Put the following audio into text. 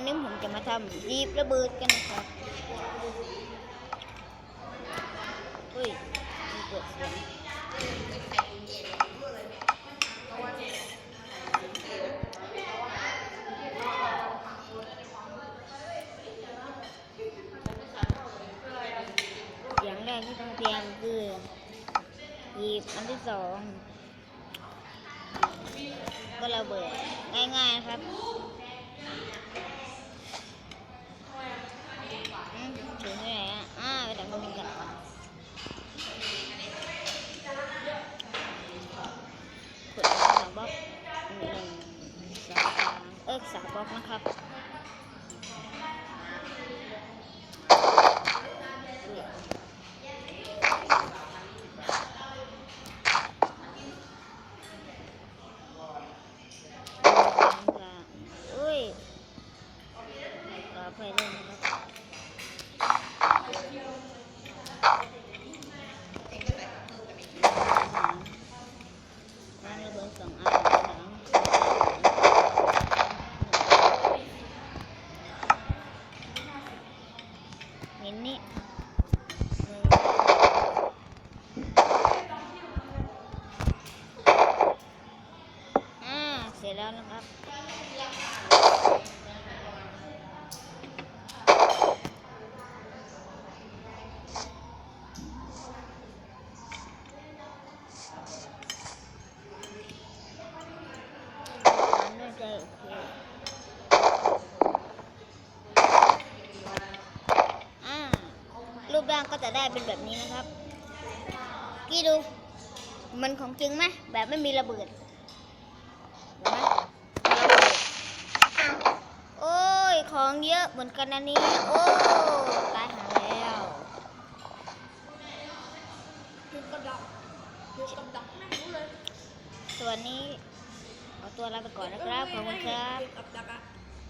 วันนี้ผมจะมาทำดีบระเบิดกันนะครับเฮ้ยมีเปิดเสียงอย่างแรกที่ต้องเตรียมคือหยิบอันที่สองก็ระเบิดง่ายๆนะครับ นะครับ ร็จแล้วนะครับอ่ารูปร่างก็จะได้เป็นแบบนี้นะครับ กี่ดู มันของจริงไหมแบบไม่มีระเบิด โอ้ย ของเยอะเหมือนกันนะเนี่ยโอ้ตายหาแล้วคือกับดักคือกับดักไม่รู้เลยส่วนนี้ เอาตัวลาไปก่อนนะครับ ขอบคุณครับ